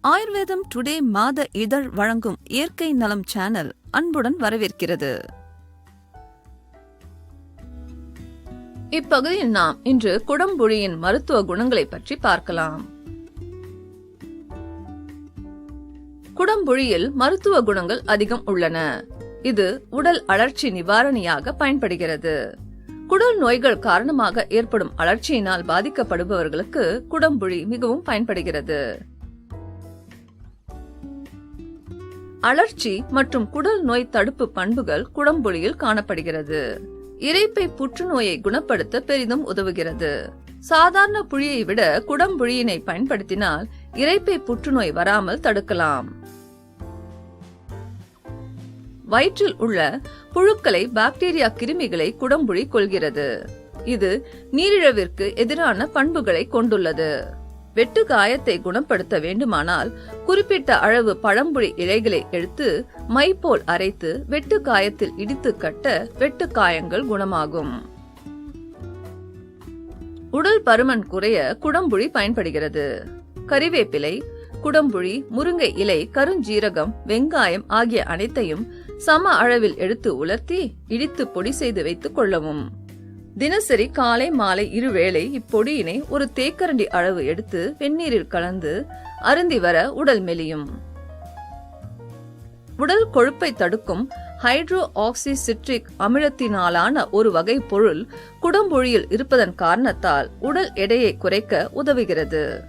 ஆயுர்வேதம் டுடே மாத இதழ் வழங்கும் இயற்கை நலம் சேனல் அன்புடன் வரவேற்கிறது. இப்பகுதியில் நாம் இன்று குடம்புழியின் மருத்துவ குணங்களை பற்றி பார்க்கலாம். குடம்புழியில் மருத்துவ குணங்கள் அதிகம் உள்ளன. இது உடல் அழற்சி நிவாரணியாக பயன்படுகிறது. குடல் நோய்கள் காரணமாக ஏற்படும் அழற்சியினால் பாதிக்கப்படுபவர்களுக்கு குடம்புழி மிகவும் பயன்படுகிறது. அழற்சி மற்றும் குடல் நோய் தடுப்பு பண்புகள் குடம்புழியில் காணப்படுகிறது. இறைப்பை புற்றுநோயை குணப்படுத்த பெரிதும் உதவுகிறது. சாதாரண புழியை விட குடம்புழியினை பயன்படுத்தினால் இரைப்பை புற்றுநோய் வராமல் தடுக்கலாம். வயிற்றில் உள்ள புழுக்களை பாக்டீரியா கிருமிகளை குடம்புழி கொள்கிறது இது நீரிழவிற்கு எதிரான பண்புகளை கொண்டுள்ளது. வெட்டு காயத்தை குணப்படுத்த வேண்டுமானால் குறிப்பிட்ட அளவு பழம்புழி இலைகளை எடுத்து மை போல் அரைத்து வெட்டு காயத்தில் இடித்து கட்ட வெட்டு காயங்கள் குணமாகும். உடல் பருமன் குறைய குடம்புழி பயன்படுகிறது. கறிவேப்பிலை குடம்புழி முருங்கை இலை கருஞ்சீரகம் வெங்காயம் ஆகிய அனைத்தையும் சம அளவில் எடுத்து உலர்த்தி இடித்து பொடி செய்து வைத்துக் கொள்ளவும். தினசரி காலை மாலை இருவேளை இப்பொடியினை ஒரு தேக்கரண்டி அளவு எடுத்து வெந்நீரில் கலந்து அருந்தி வர உடல் மெலியும். உடல் கொழுப்பை தடுக்கும் ஹைட்ரோ ஆக்சி சிட்ரிக் அமிலத்தினாலான ஒரு வகை பொருள் குடம்பொழியில் இருப்பதன் காரணத்தால் உடல் எடையை குறைக்க உதவுகிறது.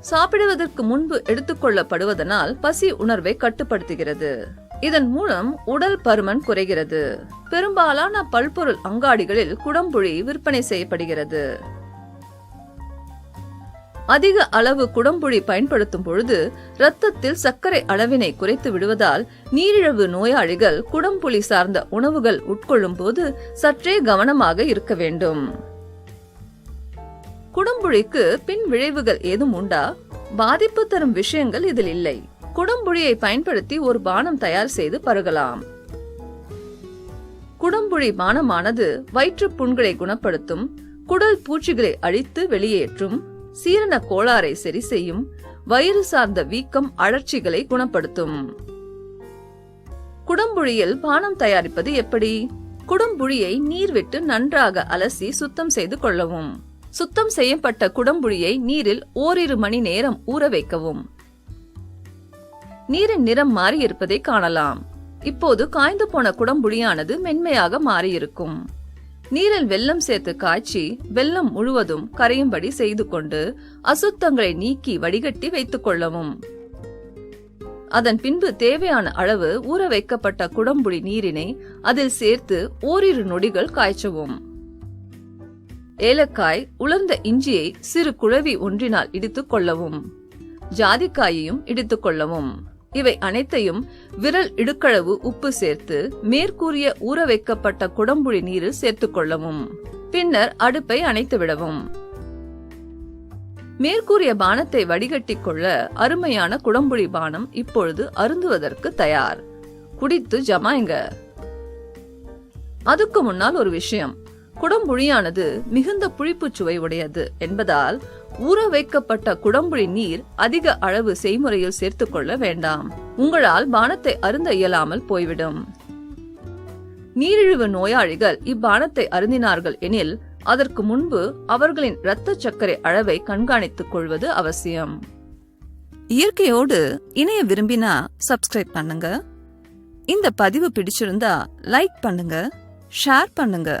சாப்பிடுவதற்கு முன்பு எடுத்துக்கொள்ளப்படுவதனால் பசி உணர்வை கட்டுப்படுத்துகிறது. இதன் மூலம் உடல் பருமன் குறைகிறது. பெரும்பாலான பல்பொருள் அங்காடிகளில் குடம்புழி விற்பனை செய்யப்படுகிறது. அதிக அளவு குடம்புழி பயன்படுத்தும் பொழுது இரத்தத்தில் சர்க்கரை அளவினை குறைத்து விடுவதால் நீரிழிவு நோயாளிகள் குடம்புளி சார்ந்த உணவுகள் உட்கொள்ளும் போது சற்றே கவனமாக இருக்க வேண்டும். குடம்புழிக்கு பின் விளைவுகள் ஏதும் உண்டா? பாதிப்பு தரும் விஷயங்கள் இதில் இல்லை. குடம்புழியை பயன்படுத்தி ஒரு பானம் தயார் செய்து பருகலாம். குடம்புழி பானமானது வயிற்று புண்களை குணப்படுத்தும் குடல் பூச்சிகளை அழித்து வெளியேற்றும் சீரண கோளாறை சரி செய்யும் வயிறு சார்ந்த வீக்கம் அழற்சிகளை குணப்படுத்தும். குடம்புழியில் பானம் தயாரிப்பது எப்படி? குடம்புழியை நீர் விட்டு நன்றாக அலசி சுத்தம் செய்து கொள்ளவும். சுத்தம் செய்யப்பட்ட குடம்புழியை நீரில் ஓரிரு மணி நேரம் ஊற வைக்கவும். நீரின் நிறம் மாறி இருப்பதை காணலாம். இப்போது காய்ந்து போன குடம்புளியானது மென்மையாக மாறியிருக்கும். நீரில் வெல்லம் சேர்த்து காய்ச்சி வெல்லம் முழுவதும் கரையும்படி செய்து கொண்டு அசுத்தங்களை நீக்கி வடிகட்டி வைத்துக் கொள்ளவும். அதன் பின்பு தேவையான அளவு ஊற வைக்கப்பட்ட குடம்புளி நீரினை அதில் சேர்த்து ஓரிரு நொடிகள் காய்ச்சவும். ஏலக்காய் உலர்ந்த இஞ்சியை சிறு குழவி ஒன்றினால் இடித்துக் கொள்ளவும். ஜாதிக்காயையும் இடித்துக் கொள்ளவும். இவை அனைத்தையும் விரல் இடுக்களவு உப்பு சேர்த்து மேற்கூறிய ஊற வைக்கப்பட்ட குடம்புளி நீரில் சேர்த்துக் கொள்ளவும். பின்னர் அடுப்பை அணைத்து விடவும். மேற்கூறிய பானத்தை வடிகட்டிக் கொள்ள அருமையான குடம்புளி பானம் இப்பொழுது அருந்துவதற்கு தயார். குடித்து ஜமாய்ங்க அதுக்கு முன்னால் ஒரு விஷயம். குடம்புழியானது மிகுந்த புளிப்பு சுவை உடையது என்பதால் ஊற வைக்கப்பட்ட குடம்புழி நீர் அதிக அளவு செய்முறையில் சேர்த்துக் கொள்ள வேண்டாம். உங்களால் பானத்தை அருந்த இயலாமல் போய்விடும். நீரிழிவு நோயாளிகள் இப்பானத்தை அருந்தினார்கள் எனில் அதற்கு முன்பு அவர்களின் இரத்த சர்க்கரை அளவை கண்காணித்துக் கொள்வது அவசியம். இயற்கையோடு இணைய விரும்பினா சப்ஸ்கிரைப் பண்ணுங்க. இந்த பதிவு பிடிச்சிருந்தா லைக் பண்ணுங்க ஷேர் பண்ணுங்க.